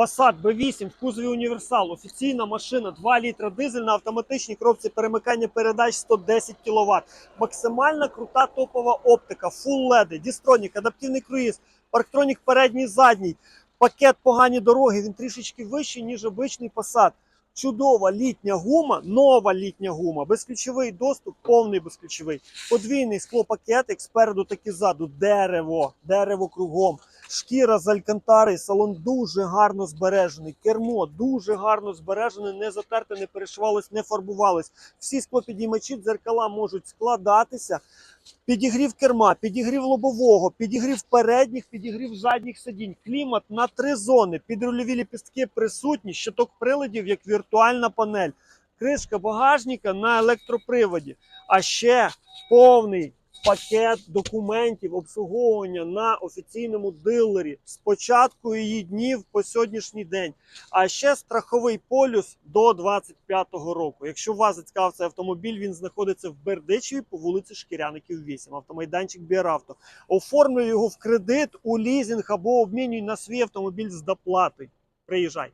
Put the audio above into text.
Passat B8 в кузові універсал, офіційна машина, 2 літра дизель на автоматичній коробці перемикання передач 110 кВт. Максимальна крута топова оптика, Full LED, Дістронік, адаптивний круїз, парктронік передній задній, пакет погані дороги. Він трішечки вищий, ніж обичний Passat. Чудова літня гума, нова літня гума, безключовий доступ, повний безключовий, подвійний склопакетик спереду так і ззаду, дерево, дерево кругом, шкіра з алькантари, салон дуже гарно збережений, кермо дуже гарно збережене, не затерте, не перешивалось, не фарбувалось. Всі склопідіймачі дзеркала можуть складатися. Підігрів керма, підігрів лобового, підігрів передніх, підігрів задніх сидінь, клімат на три зони, підрульові ліпістки присутні, щиток приладів як віртуальна панель, кришка багажника на електроприводі, а ще повний пакет документів обслуговування на офіційному дилері з початку її днів по сьогоднішній день. А ще страховий полюс до 25-го року. Якщо вас зацікавив цей автомобіль, він знаходиться в Бердичеві по вулиці Шкіряників 8, автомайданчик Біаравто. Оформлюй його в кредит, у лізинг або обмінюй на свій автомобіль з доплатою. Приїжджай.